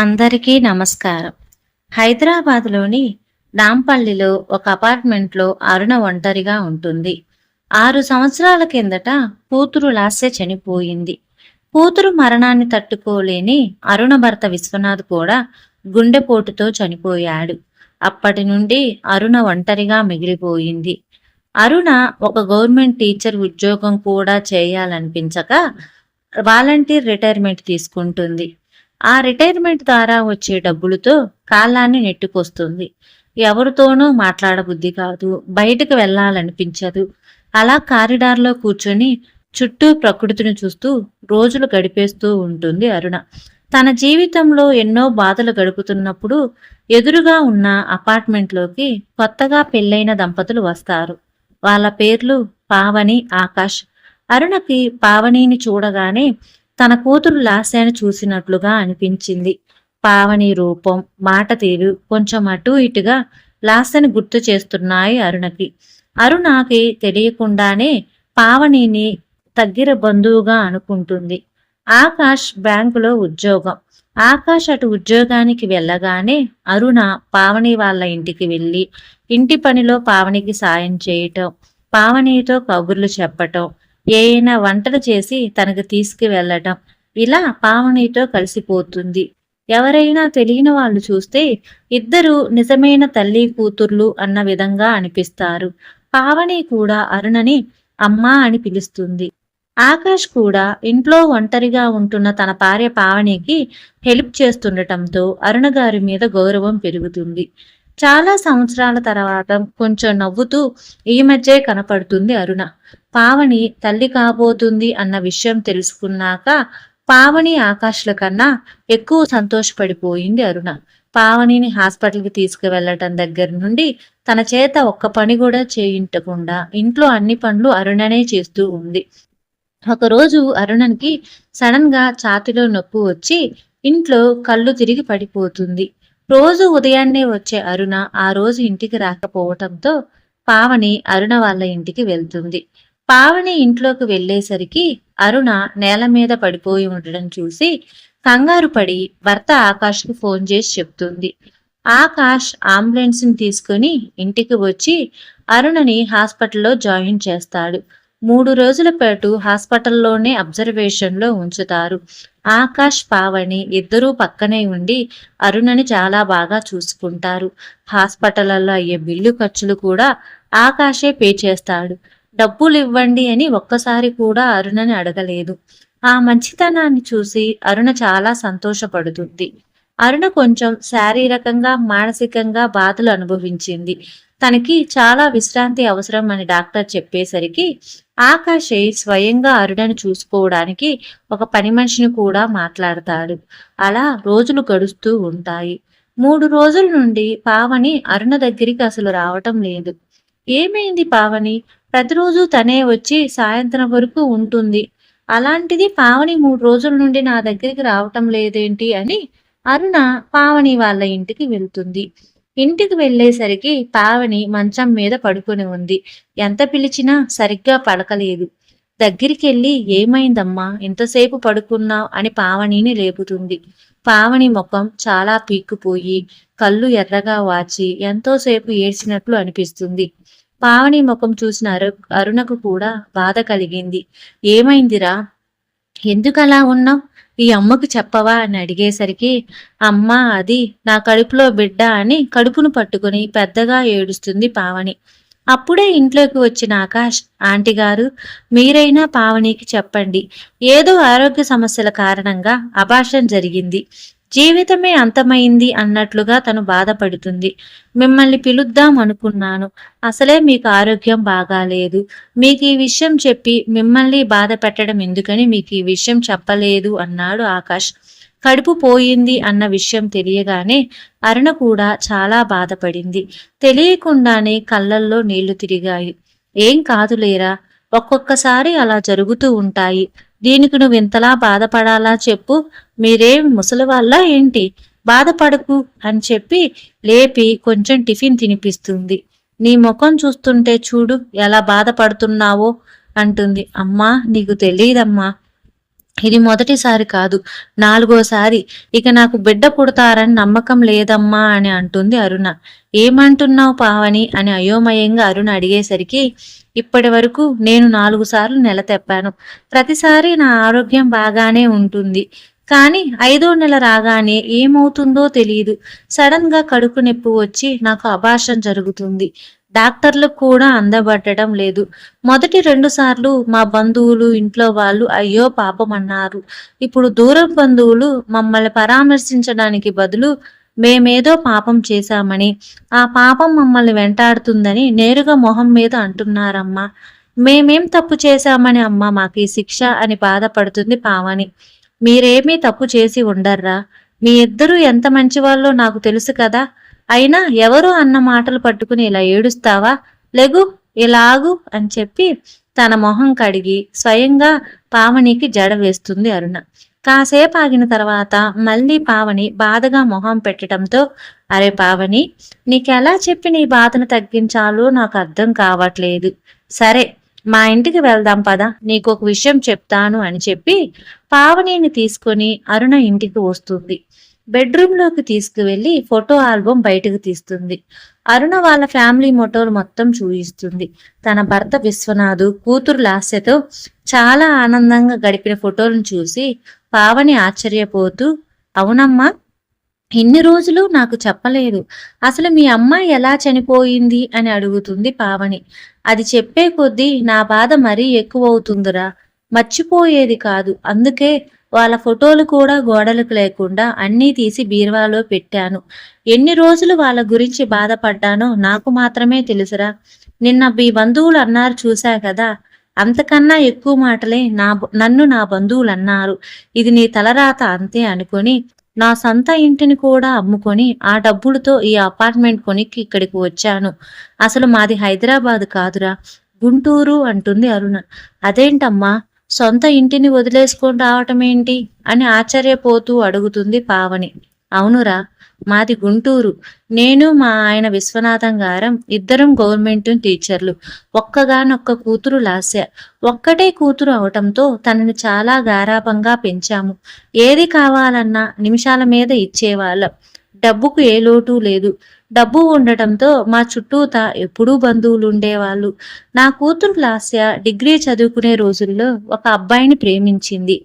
అందరికీ నమస్కారం. హైదరాబాద్లోని నాంపల్లిలో ఒక అపార్ట్మెంట్లో అరుణ ఒంటరిగా ఉంటుంది. ఆరు సంవత్సరాల కిందట కూతురు లాస్య చనిపోయింది. కూతురు మరణాన్ని తట్టుకోలేని అరుణ భర్త విశ్వనాథ్ కూడా గుండెపోటుతో చనిపోయాడు. అప్పటి నుండి అరుణ ఒంటరిగా మిగిలిపోయింది. అరుణ ఒక గవర్నమెంట్ టీచర్ ఉద్యోగం కూడా చేయాలనిపించక వాలంటీర్ రిటైర్మెంట్ తీసుకుంటుంది. ఆ రిటైర్మెంట్ ద్వారా వచ్చే డబ్బులతో కాలాన్ని నెట్టుకొస్తుంది. ఎవరితోనూ మాట్లాడబుద్ధి కాదు బయటకు వెళ్ళాలనిపించదు. అలా కారిడార్లో కూర్చొని చుట్టూ ప్రకృతిని చూస్తూ రోజులు గడిపేస్తూ ఉంటుంది అరుణ. తన జీవితంలో ఎన్నో బాధలు గడుపుతున్నప్పుడు ఎదురుగా ఉన్న అపార్ట్మెంట్లోకి కొత్తగా పెళ్ళైన దంపతులు వస్తారు. వాళ్ళ పేర్లు పావని ఆకాష్. అరుణకి పావనిని చూడగానే తన కూతురు లాస్యాన్ని చూసినట్లుగా అనిపించింది. పావని రూపం మాట తీరు కొంచెం అటు ఇటుగా లాస్యను గుర్తు చేస్తున్నాయి అరుణకి. అరుణకి తెలియకుండానే పావనిని తగ్గిర బంధువుగా అనుకుంటుంది. ఆకాష్ బ్యాంకులో ఉద్యోగం. ఆకాష్ అటు ఉద్యోగానికి వెళ్ళగానే అరుణ పావని వాళ్ళ ఇంటికి వెళ్ళి ఇంటి పనిలో పావనికి సాయం చేయటం పావనితో కబుర్లు చెప్పటం ఏయైనా వంటలు చేసి తనకు తీసుకువెళ్ళటం ఇలా పావనితో కలిసిపోతుంది. ఎవరైనా తెలియని వాళ్ళు చూస్తే ఇద్దరు నిజమైన తల్లి కూతుర్లు అన్న విధంగా అనిపిస్తారు. పావని కూడా అరుణని అమ్మా అని పిలుస్తుంది. ఆకాష్ కూడా ఇంట్లో ఒంటరిగా ఉంటున్న తన భార్య పావనికి హెల్ప్ చేస్తుండటంతో అరుణ గారి మీద గౌరవం పెరుగుతుంది. చాలా సంవత్సరాల తర్వాత కొంచెం నవ్వుతూ ఈ మధ్యే కనపడుతుంది అరుణ. పావని తల్లి కాబోతుంది అన్న విషయం తెలుసుకున్నాక పావని ఆకాష్ల కన్నా ఎక్కువ సంతోషపడిపోయింది అరుణ. పావనిని హాస్పిటల్కి తీసుకువెళ్ళటం దగ్గర నుండి తన చేత ఒక్క పని కూడా చేయించకుండా ఇంట్లో అన్ని పనులు అరుణనే చేస్తూ ఉంది. ఒకరోజు అరుణన్కి సడన్గా ఛాతిలో నొప్పి వచ్చి ఇంట్లో కళ్ళు తిరిగి పడిపోతుంది. రోజు ఉదయాన్నే వచ్చే అరుణ ఆ రోజు ఇంటికి రాకపోవటంతో పావని అరుణ వాళ్ళ ఇంటికి వెళ్తుంది. పావని ఇంట్లోకి వెళ్ళేసరికి అరుణ నేల మీద పడిపోయి ఉండడం చూసి కంగారు పడి భర్త ఆకాష్కి ఫోన్ చేసి చెప్తుంది. ఆకాష్ అంబులెన్స్ని తీసుకుని ఇంటికి వచ్చి అరుణని హాస్పిటల్లో జాయిన్ చేస్తాడు. మూడు రోజుల పాటు హాస్పిటల్లోనే అబ్జర్వేషన్లో ఉంచుతారు. ఆకాష్ పావని ఇద్దరూ పక్కనే ఉండి అరుణని చాలా బాగా చూసుకుంటారు. హాస్పిటల్లో అయ్యే బిల్లు ఖర్చులు కూడా ఆకాశే పే చేస్తాడు. డబ్బులు ఇవ్వండి అని ఒక్కసారి కూడా అరుణని అడగలేదు. ఆ మంచితనాన్ని చూసి అరుణ చాలా సంతోషపడుతుంది. అరుణ కొంచెం శారీరకంగా మానసికంగా బాధలు అనుభవించింది. తనకి చాలా విశ్రాంతి అవసరం అని డాక్టర్ చెప్పేసరికి ఆకాశే స్వయంగా అరుణను చూసుకోవడానికి ఒక పని మనిషిని కూడా మాట్లాడతాడు. అలా రోజులు గడుస్తూ ఉంటాయి. మూడు రోజుల నుండి పావని అరుణ దగ్గరికి అసలు రావటం లేదు. ఏమైంది పావని? ప్రతిరోజు తనే వచ్చి సాయంత్రం వరకు ఉంటుంది. అలాంటిది పావని మూడు రోజుల నుండి నా దగ్గరికి రావటం లేదేంటి అని అరుణ పావని వాళ్ళ ఇంటికి వెళ్తుంది. ఇంటికి వెళ్ళేసరికి పావని మంచం మీద పడుకుని ఉంది. ఎంత పిలిచినా సరిగ్గా పడకలేదు దగ్గరికి వెళ్ళి ఏమైందమ్మా? ఇంతసేపు పడుకున్నావు? అని పావనిని లేపుతుంది. పావని ముఖం చాలా పీక్కుపోయి కళ్ళు ఎర్రగా వాచి ఎంతోసేపు ఏడ్చినట్లు అనిపిస్తుంది. పావని ముఖం చూసిన అరు అరుణకు కూడా బాధ కలిగింది. ఏమైందిరా? ఎందుకలా ఉన్నావు? ఈ అమ్మకు చెప్పవా అని అడిగేసరికి అమ్మ అది నా కడుపులో బిడ్డ అని కడుపును పట్టుకుని పెద్దగా ఏడుస్తుంది పావని. అప్పుడే ఇంట్లోకి వచ్చిన ఆకాష్ ఆంటీ గారు మీరైనా పావనికి చెప్పండి. ఏదో ఆరోగ్య సమస్యల కారణంగా అభాషణ జరిగింది. జీవితమే అంతమైంది అన్నట్లుగా తను బాధపడుతుంది. మిమ్మల్ని పిలుద్దాం అనుకున్నాను. అసలే మీకు ఆరోగ్యం బాగాలేదు. మీకు ఈ విషయం చెప్పి మిమ్మల్ని బాధ పెట్టడం ఎందుకని మీకు ఈ విషయం చెప్పలేదు అన్నాడు ఆకాష్. కడుపు పోయింది అన్న విషయం తెలియగానే అరుణ కూడా చాలా బాధపడింది. తెలియకుండానే కళ్ళల్లో నీళ్ళు తిరిగాయి. ఏం కాదులేరా ఒక్కొక్కసారి అలా జరుగుతూ ఉంటాయి. దీనికి నువ్వు ఇంతలా బాధపడాలా చెప్పు. మీరేం ముసలివాళ్ళ ఏంటి? బాధపడకు అని చెప్పి లేపి కొంచెం టిఫిన్ తినిపిస్తుంది. నీ ముఖం చూస్తుంటే చూడు ఎలా బాధపడుతున్నావో అంటుంది. అమ్మా నీకు తెలియదమ్మా ఇది మొదటిసారి కాదు నాలుగోసారి. ఇక నాకు బిడ్డ పుడతారని నమ్మకం లేదమ్మా అని అంటుంది అరుణ. ఏమంటున్నావు పావని అని అయోమయంగా అరుణ అడిగేసరికి ఇప్పటి వరకు నేను నాలుగు సార్లు నెల తెప్పాను. ప్రతిసారి నా ఆరోగ్యం బాగానే ఉంటుంది. కానీ ఐదో నెల రాగానే ఏమవుతుందో తెలియదు సడన్గా కడుపు నొప్పి వచ్చి నాకు అభాషం జరుగుతుంది. డాక్టర్లకు కూడా అందబట్టడం లేదు. మొదటి రెండు సార్లు మా బంధువులు ఇంట్లో వాళ్ళు అయ్యో పాపం అన్నారు. ఇప్పుడు దూరం బంధువులు మమ్మల్ని పరామర్శించడానికి బదులు మేమేదో పాపం చేశామని ఆ పాపం మమ్మల్ని వెంటాడుతుందని నేరుగా మొహం మీద అంటున్నారమ్మా. మేమేం తప్పు చేశామని అమ్మ మాకు ఈ శిక్ష అని బాధపడుతుంది పావని. మీరేమీ తప్పు చేసి ఉండర్రా. మీ ఇద్దరూ ఎంత మంచివాళ్ళో నాకు తెలుసు కదా. అయినా ఎవరు అన్న మాటలు పట్టుకుని ఇలా ఏడుస్తావా? లెగు ఇలాగు అని చెప్పి తన మొహం కడిగి స్వయంగా పావనికి జడ వేస్తుంది అరుణ. కాసేపు ఆగిన తర్వాత మళ్ళీ పావని బాధగా మొహం పెట్టడంతో అరే పావని నీకెలా చెప్పి నీ బాధను తగ్గించాలో నాకు అర్థం కావట్లేదు. సరే మా ఇంటికి వెళ్దాం పద నీకు ఒక విషయం చెప్తాను అని చెప్పి పావనిని తీసుకొని అరుణ ఇంటికి వస్తుంది. బెడ్రూమ్లోకి తీసుకువెళ్ళి ఫోటో ఆల్బమ్ బయటకు తీస్తుంది. అరుణ వాళ్ళ ఫ్యామిలీ ఫోటోలు మొత్తం చూయిస్తుంది. తన భర్త విశ్వనాథు కూతురు లాస్యతో చాలా ఆనందంగా గడిపిన ఫోటోలను చూసి పావని ఆశ్చర్యపోతూ అవునమ్మా ఇన్ని రోజులు నాకు చెప్పలేదు. అసలు మీ అమ్మాయి ఎలా చనిపోయింది? అని అడుగుతుంది పావని. అది చెప్పే కొద్దీ నా బాధ మరీ ఎక్కువవుతుందిరా. మర్చిపోయేది కాదు. అందుకే వాళ్ళ ఫోటోలు కూడా గోడలకు లేకుండా అన్నీ తీసి బీరువాలో పెట్టాను. ఎన్ని రోజులు వాళ్ళ గురించి బాధపడ్డానో నాకు మాత్రమే తెలుసురా. నిన్న మీ బంధువులు అన్నారు చూసా కదా. అంతకన్నా ఎక్కువ మాటలే నా నన్ను నా బంధువులు అన్నారు. ఇది నీ తలరాత అంతే అనుకొని నా సొంత ఇంటిని కూడా అమ్ముకొని ఆ డబ్బులతో ఈ అపార్ట్మెంట్ కొనికి ఇక్కడికి వచ్చాను. అసలు మాది హైదరాబాద్ కాదురా. గుంటూరు అంటుంది అరుణ. అదేంటమ్మా? సొంత ఇంటిని వదిలేసుకొని రావటం ఏంటి? అని ఆశ్చర్యపోతూ అడుగుతుంది పావని. అవునురా మాది గుంటూరు. నేను మా ఆయన విశ్వనాథం గారం ఇద్దరం గవర్నమెంట్ టీచర్లు. ఒక్కగానొక్క కూతురు లాస్య. ఒక్కటే కూతురు అవటంతో తనని చాలా గారాపంగా పెంచాము. ఏది కావాలన్నా నిమిషాల మీద ఇచ్చేవాళ్ళం. డబ్బుకు ఏ లోటు లేదు. డబ్బు ఉండటంతో మా చుట్టూత ఎప్పుడూ బంధువులు ఉండేవాళ్ళు నా కూతురు లాస్య డిగ్రీ చదువుకునే రోజుల్లో ఒక అబ్బాయిని ప్రేమించింది.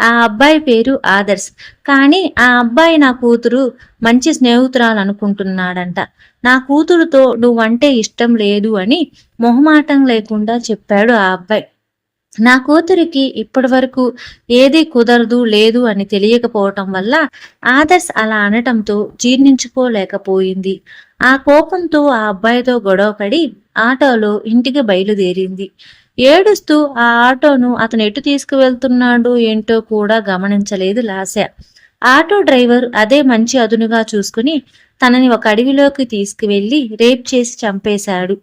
ఆ అబ్బాయి పేరు ఆదర్శ్. కానీ ఆ అబ్బాయి నా కూతురు మంచి స్నేహితురాలు అనుకుంటున్నాడంట నా కూతురుతో నువ్వంటే ఇష్టం లేదు అని మొహమాటం లేకుండా చెప్పాడు ఆ అబ్బాయి. నా కూతురికి ఇప్పటి వరకు ఏది కుదరదు లేదు అని తెలియకపోవటం వల్ల ఆదర్శ్ అలా అనటంతో జీర్ణించుకోలేకపోయింది. ఆ కోపంతో ఆ అబ్బాయితో గొడవపడి ఆటోలో ఇంటికి బయలుదేరింది. ఏడుస్తూ ఆ ఆటోను అతను ఎటు తీసుకువెళ్తున్నాడు ఏంటో కూడా గమనించలేదు లాస ఆటో డ్రైవర్ అదే మంచి అదునుగా చూసుకుని తనని ఒక అడవిలోకి తీసుకువెళ్ళి రేప్ చేసి చంపేశాడు.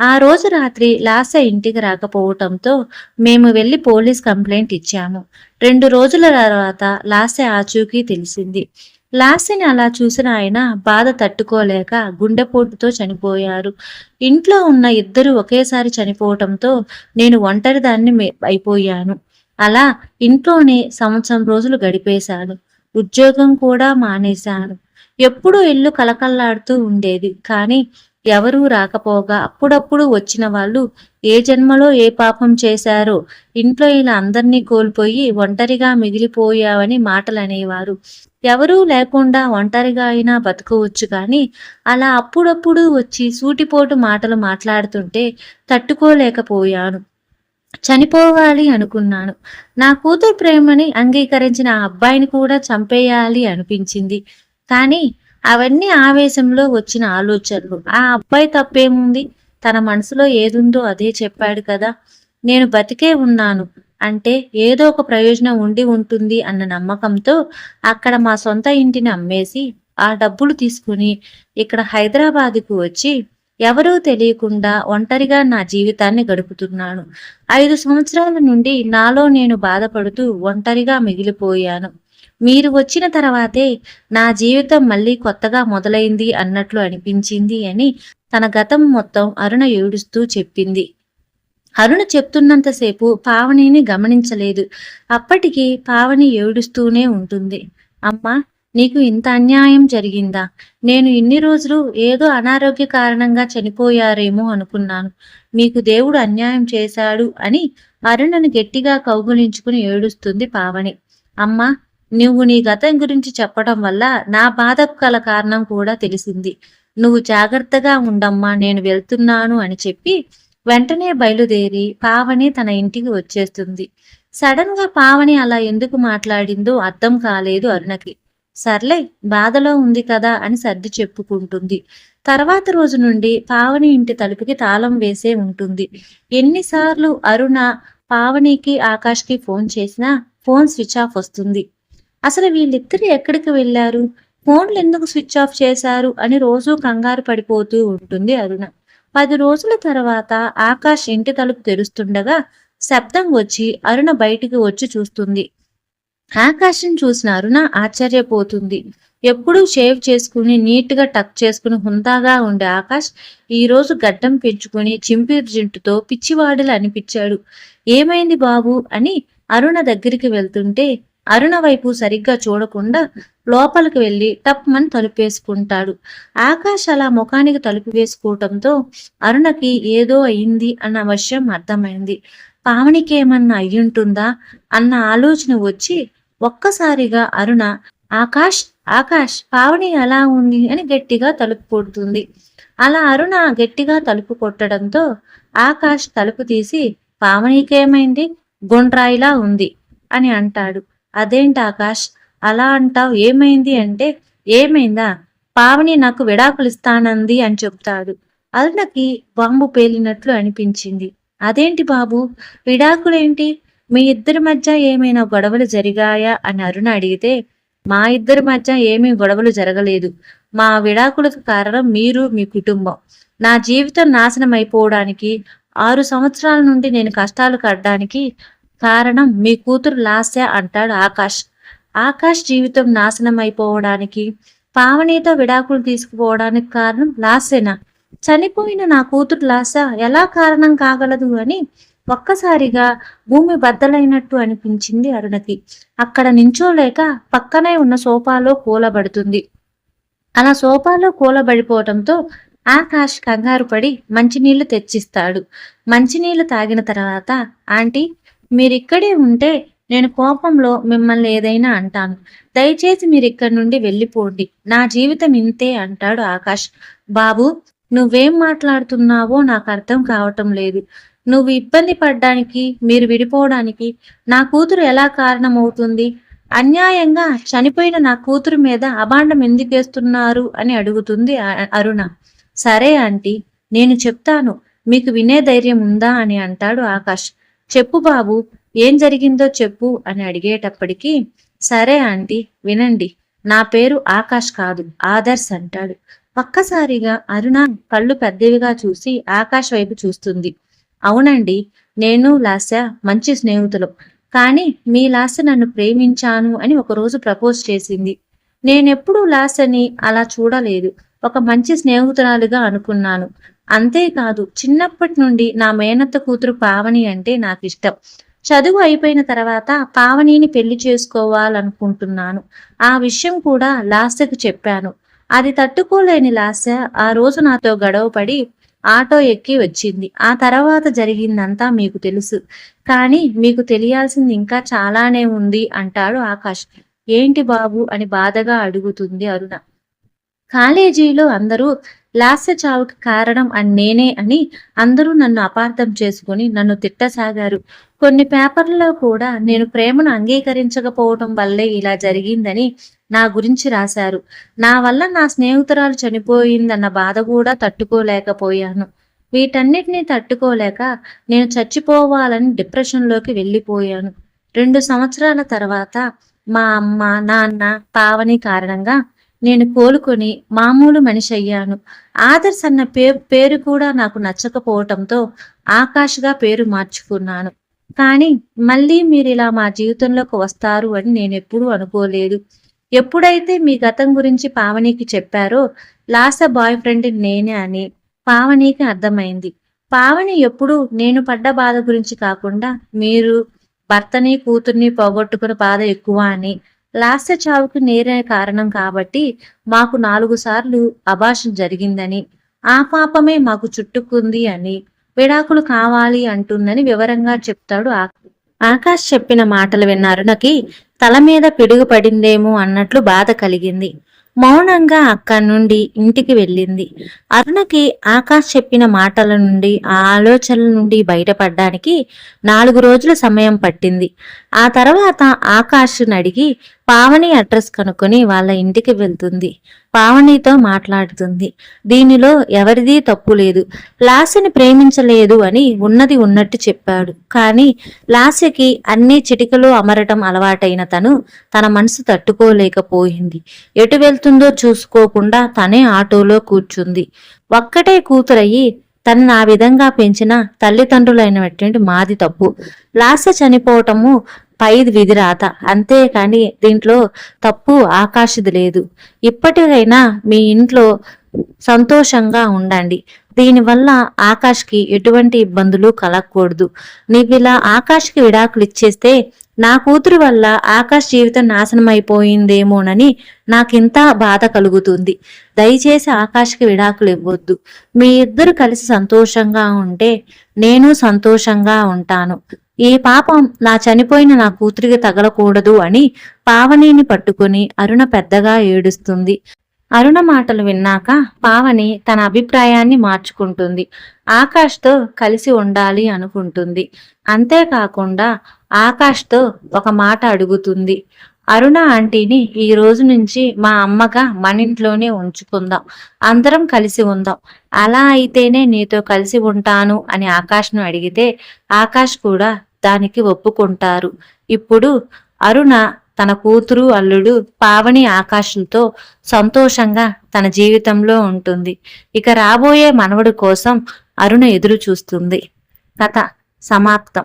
ఆ రోజు రాత్రి లాస ఇంటికి రాకపోవటంతో మేము వెళ్ళి పోలీస్ కంప్లైంట్ ఇచ్చాము. రెండు రోజుల తర్వాత లాస ఆచూకీ తెలిసింది. లాస్యని అలా చూసిన ఆయన బాధ తట్టుకోలేక గుండెపోటుతో చనిపోయారు. ఇంట్లో ఉన్న ఇద్దరు ఒకేసారి చనిపోవటంతో నేను ఒంటరిదాన్ని మే- అయిపోయాను. అలా ఇంట్లోనే సంవత్సరం రోజులు గడిపేశాను. ఉద్యోగం కూడా మానేశాను. ఎప్పుడూ ఇల్లు కలకల్లాడుతూ ఉండేది. కానీ ఎవరూ రాకపోగా అప్పుడప్పుడు వచ్చిన వాళ్ళు ఏ జన్మలో ఏ పాపం చేశారో ఇంట్లో ఇలా అందరినీ కోల్పోయి ఒంటరిగా మిగిలిపోయావని మాటలు అనేవారు ఎవరూ లేకుండా ఒంటరిగా అయినా బతకవచ్చు కానీ అలా అప్పుడప్పుడు వచ్చి సూటిపోటు మాటలు మాట్లాడుతుంటే తట్టుకోలేకపోయాను. చనిపోవాలి అనుకున్నాను. నా కూతురు ప్రేమని అంగీకరించిన ఆ అబ్బాయిని కూడా చంపేయాలి అనిపించింది. కానీ అవన్నీ ఆవేశంలో వచ్చిన ఆలోచనలు. ఆ అబ్బాయి తప్పేముంది? తన మనసులో ఏదుందో అదే చెప్పాడు కదా. నేను బతికే ఉన్నాను. అంటే ఏదో ఒక ప్రయోజనం ఉండి ఉంటుంది అన్న నమ్మకంతో అక్కడ మా సొంత ఇంటిని అమ్మేసి ఆ డబ్బులు తీసుకుని ఇక్కడ హైదరాబాద్కు వచ్చి ఎవరూ తెలియకుండా ఒంటరిగా నా జీవితాన్ని గడుపుతున్నాను. ఐదు సంవత్సరాల నుండి నాలో నేను బాధపడుతూ ఒంటరిగా మిగిలిపోయాను. మీరు వచ్చిన తర్వాతే నా జీవితం మళ్ళీ కొత్తగా మొదలైంది అన్నట్లు అనిపించింది అని తన గతం మొత్తం అరుణ ఏడుస్తూ చెప్పింది. అరుణ చెప్తున్నంతసేపు పావనిని గమనించలేదు. అప్పటికి పావని ఏడుస్తూనే ఉంటుంది. అమ్మా నీకు ఇంత అన్యాయం జరిగిందా? నేను ఇన్ని రోజులు ఏదో అనారోగ్య కారణంగా చనిపోయారేమో అనుకున్నాను. మీకు దేవుడు అన్యాయం చేశాడు అని అరుణను గట్టిగా కౌగులించుకుని ఏడుస్తుంది పావని. అమ్మా నువ్వు నీ గతం గురించి చెప్పడం వల్ల నా బాధకు కల కారణం కూడా తెలిసింది. నువ్వు జాగ్రత్తగా ఉండమ్మా నేను వెళ్తున్నాను అని చెప్పి వెంటనే బయలుదేరి పావని తన ఇంటికి వచ్చేస్తుంది. సడన్గా పావని అలా ఎందుకు మాట్లాడిందో అర్థం కాలేదు అరుణకి. సర్లే బాధలో ఉంది కదా అని సర్ది చెప్పుకుంటుంది. తర్వాత రోజు నుండి పావని ఇంటి తలుపుకి తాళం వేసే ఉంటుంది. ఎన్నిసార్లు అరుణ పావనికి ఆకాష్కి ఫోన్ చేసినా ఫోన్ స్విచ్ ఆఫ్ వస్తుంది. అసలు వీళ్ళిద్దరు ఎక్కడికి వెళ్ళారు? ఫోన్లు ఎందుకు స్విచ్ ఆఫ్ చేశారు? అని రోజు కంగారు పడిపోతూ ఉంటుంది అరుణ. పది రోజుల తర్వాత ఆకాష్ ఇంటి తలుపు తెరుస్తుండగా శబ్దం వచ్చి అరుణ బయటికి వచ్చి చూస్తుంది. ఆకాశం చూసిన అరుణ ఆశ్చర్యపోతుంది. ఎప్పుడూ షేవ్ చేసుకుని నీట్గా టక్ చేసుకుని హుందాగా ఉండే ఆకాష్ ఈ రోజు గడ్డం పెంచుకుని చింపిరి జింటుతో పిచ్చివాడలు అనిపించాడు. ఏమైంది బాబు? అని అరుణ దగ్గరికి వెళ్తుంటే అరుణ వైపు సరిగ్గా చూడకుండా లోపలికి వెళ్ళి టప్మని తలుపేసుకుంటాడు. ఆకాష్ అలా ముఖానికి తలుపు వేసుకోవటంతో అరుణకి ఏదో అయింది అన్న విషయం అర్థమైంది. పావనికేమన్నా అయ్యుంటుందా అన్న ఆలోచన వచ్చి ఒక్కసారిగా అరుణ ఆకాష్ ఆకాష్ పావని ఎలా ఉంది? అని గట్టిగా తలుపు కొడుతుంది. అలా అరుణ గట్టిగా తలుపు కొట్టడంతో ఆకాష్ తలుపు తీసి పావనికేమైంది? గుండ్రాయిలా ఉంది అని అంటాడు. అదేంటి ఆకాష్? అలా అంటావు ఏమైంది అంటే ఏమైందా? పావని నాకు విడాకులు ఇస్తానంది అని చెప్తాడు. అరుణకి బాంబు పేలినట్లు అనిపించింది. అదేంటి బాబు? విడాకులేంటి? మీ ఇద్దరి మధ్య ఏమైనా గొడవలు జరిగాయా అని అరుణ అడిగితే మా ఇద్దరి మధ్య ఏమీ గొడవలు జరగలేదు. మా విడాకులకు కారణం మీరు మీ కుటుంబం. నా జీవితం నాశనం అయిపోవడానికి ఆరు సంవత్సరాల నుండి నేను కష్టాలు కట్టడానికి కారణం మీ కూతురు లాస్య అంటాడు ఆకాష్. ఆకాష్ జీవితం నాశనం అయిపోవడానికి పావనితో విడాకులు తీసుకుపోవడానికి కారణం లాస్యనా? చనిపోయిన నా కూతురు లాస ఎలా కారణం కాగలదు అని ఒక్కసారిగా భూమి బద్దలైనట్టు అనిపించింది అరుణకి. అక్కడ నించోలేక పక్కనే ఉన్న సోఫాలో కూలబడుతుంది. అలా సోఫాలో కూలబడిపోవడంతో ఆకాష్ కంగారు పడి మంచినీళ్ళు తెచ్చిస్తాడు. మంచినీళ్ళు తాగిన తర్వాత ఆంటీ మీరిక్కడే ఉంటే నేను కోపంలో మిమ్మల్ని ఏదైనా అంటాను. దయచేసి మీరు ఇక్కడి నుండి వెళ్ళిపోండి. నా జీవితం ఇంతే అంటాడు ఆకాష్. బాబు నువ్వేం మాట్లాడుతున్నావో నాకు అర్థం కావటం లేదు. నువ్వు ఇబ్బంది పడ్డానికి మీరు విడిపోవడానికి నా కూతురు ఎలా కారణమవుతుంది? అన్యాయంగా చనిపోయిన నా కూతురు మీద అభాండం ఎందుకేస్తున్నారు అని అడుగుతుంది అరుణ. సరే ఆంటీ నేను చెప్తాను. మీకు వినే ధైర్యం ఉందా అని అంటాడు ఆకాష్. చెప్పు బాబు ఏం జరిగిందో చెప్పు అని అడిగేటప్పటికీ సరే ఆంటీ వినండి. నా పేరు ఆకాష్ కాదు ఆదర్శ్ అంటాడు. ఒక్కసారిగా అరుణ కళ్ళు పెద్దవిగా చూసి ఆకాష్ వైపు చూస్తుంది. అవునండి నేను లాస్య మంచి స్నేహితులు. కానీ మీ లాస్య నన్ను ప్రేమించాను అని ఒకరోజు ప్రపోజ్ చేసింది. నేనెప్పుడు లాస్యని అలా చూడలేదు. ఒక మంచి స్నేహితురాలుగా అనుకున్నాను. అంతేకాదు చిన్నప్పటి నుండి నా మేనత్త కూతురు పావని అంటే నాకు ఇష్టం చదువు అయిపోయిన తర్వాత పావనిని పెళ్ళి చేసుకోవాలనుకుంటున్నాను. ఆ విషయం కూడా లాస్యకు చెప్పాను. అది తట్టుకోలేని లాస్య ఆ రోజు నాతో గడవపడి ఆటో ఎక్కి వచ్చింది. ఆ తర్వాత జరిగిందంతా మీకు తెలుసు. కానీ మీకు తెలియాల్సింది ఇంకా చాలానే ఉంది అంటాడు ఆకాష్. ఏంటి బాబు అని బాధగా అడుగుతుంది అరుణ. కాలేజీలో అందరూ లాస్య చావుకి కారణం అని నేనే అని అందరూ నన్ను అపార్థం చేసుకుని నన్ను తిట్టసాగారు. కొన్ని పేపర్లలో కూడా నేను ప్రేమను అంగీకరించకపోవటం వల్లే ఇలా జరిగిందని నా గురించి రాశారు. నా వల్ల నా స్నేహితురాలు చనిపోయిందన్న బాధ కూడా తట్టుకోలేకపోయాను. వీటన్నిటినీ తట్టుకోలేక నేను చచ్చిపోవాలని డిప్రెషన్లోకి వెళ్ళిపోయాను. రెండు సంవత్సరాల తర్వాత మా అమ్మ నాన్న పావని కారణంగా నేను కోలుకొని మామూలు మనిషి అయ్యాను. ఆదర్శ్ అన్న పేరు పేరు కూడా నాకు నచ్చకపోవటంతో ఆకాష్గా పేరు మార్చుకున్నాను. కానీ మళ్ళీ మీరు ఇలా మా జీవితంలోకి వస్తారు అని నేను ఎప్పుడూ అనుకోలేదు. ఎప్పుడైతే మీ గతం గురించి పావనికి చెప్పారో లాస్ట్ బాయ్ ఫ్రెండ్ నేనే అని పావనికి అర్థమైంది. పావని ఎప్పుడు నేను పడ్డ బాధ గురించి కాకుండా మీరు భర్తని కూతుర్ని పోగొట్టుకున్న బాధ ఎక్కువ అని లాస్య చావుకు నేరే కారణం కాబట్టి మాకు నాలుగు సార్లు అభాషణ జరిగిందని ఆ పాపమే మాకు చుట్టుకుంది అని విడాకులు కావాలి అంటుందని వివరంగా చెప్తాడు ఆకాష్ చెప్పిన మాటలు విన్న అరుణకి తల మీద పిడుగు పడిందేమో అన్నట్లు బాధ కలిగింది. మౌనంగా అక్కడి నుండి ఇంటికి వెళ్ళింది. అరుణకి ఆకాష్ చెప్పిన మాటల నుండి ఆ ఆలోచనల నుండి బయటపడడానికి నాలుగు రోజుల సమయం పట్టింది. ఆ తర్వాత ఆకాష్ను అడిగి పావని అడ్రస్ కనుక్కొని వాళ్ళ ఇంటికి వెళ్తుంది. పావనితో మాట్లాడుతుంది. దీనిలో ఎవరిదీ తప్పు లేదు. లాస్యని ప్రేమించలేదు అని ఉన్నది ఉన్నట్టు చెప్పాడు. కానీ లాస్యకి అన్ని చిటికలు అమరటం అలవాటైన తను తన మనసు తట్టుకోలేకపోయింది. ఎటు వెళ్తుందో చూసుకోకుండా తనే ఆటోలో కూర్చుంది. ఒక్కటే కూతురయ్యి తను ఆ విధంగా పెంచిన తల్లిదండ్రులైనటువంటి మాది తప్పు. లాస చనిపోవటము పైది విధిరాత. అంతేకాని దీంట్లో తప్పు ఆకాశది లేదు. ఇప్పటికైనా మీ ఇంట్లో సంతోషంగా ఉండండి. దీనివల్ల ఆకాష్కి ఎటువంటి ఇబ్బందులు కలగకూడదు. నీవిలా ఆకాష్కి విడాకులు ఇచ్చేస్తే నా కూతురు వల్ల ఆకాష్ జీవితం నాశనం అయిపోయిందేమోనని నాకింత బాధ కలుగుతుంది. దయచేసి ఆకాష్కి విడాకులు ఇవ్వద్దు. మీ ఇద్దరు కలిసి సంతోషంగా ఉంటే నేను సంతోషంగా ఉంటాను. ఈ పాపం నా చనిపోయిన నా కూతురికి తగలకూడదు అని పావనిని పట్టుకొని అరుణ పెద్దగా ఏడుస్తుంది. అరుణ మాటలు విన్నాక పావని తన అభిప్రాయాన్ని మార్చుకుంటుంది. ఆకాష్తో కలిసి ఉండాలి అనుకుంటుంది. అంతేకాకుండా ఆకాష్తో ఒక మాట అడుగుతుంది. అరుణ ఆంటీని ఈ రోజు నుంచి మా అమ్మగా మన ఇంట్లోనే ఉంచుకుందాం. అందరం కలిసి ఉందాం. అలా అయితేనే నీతో కలిసి ఉంటాను అని ఆకాష్ను అడిగితే ఆకాష్ కూడా దానికి ఒప్పుకుంటారు. ఇప్పుడు అరుణ తన కూతురు అల్లుడు పావని ఆకాశంతో సంతోషంగా తన జీవితంలో ఉంటుంది. ఇక రాబోయే మనవడు కోసం అరుణ ఎదురు చూస్తుంది కథ సమాప్తం.